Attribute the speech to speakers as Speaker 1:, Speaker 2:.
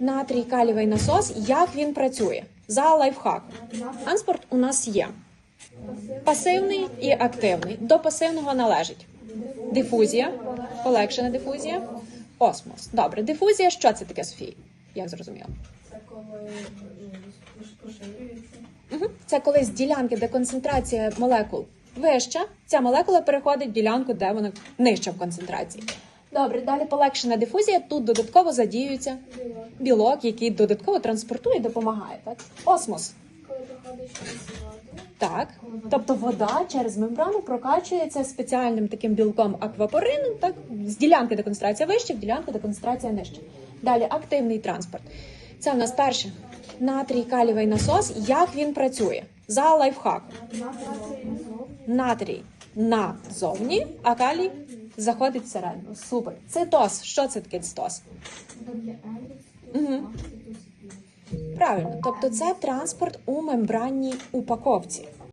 Speaker 1: Натрій калівий насос. Як він працює? За лайфхак. Транспорт у нас є пасивний і активний. До пасивного належить дифузія, полегшена дифузія, осмос. Добре, дифузія. Що це таке, Софія? Як зрозуміло?
Speaker 2: Це коли поширюється.
Speaker 1: Це коли з ділянки, де концентрація молекул вища, ця молекула переходить в ділянку, де вона нижча в концентрації. Добре, далі полегшена дифузія. Тут додатково задіюється білок, який додатково транспортує і допомагає. Так? Осмос.
Speaker 2: Коли.
Speaker 1: Так. Тобто вода через мембрану прокачується спеціальним таким білком аквапорином, так? З ділянки, де концентрація вища, в ділянку, де концентрація нижча. Далі активний транспорт. Це в нас перше натрій калівий насос. Як він працює? За лайфхаком. Натрій назовні, а калій заходить всередину. Супер. Цитоз. Що це таке цитоз? Угу. Правильно, тобто це транспорт у мембранній упаковці.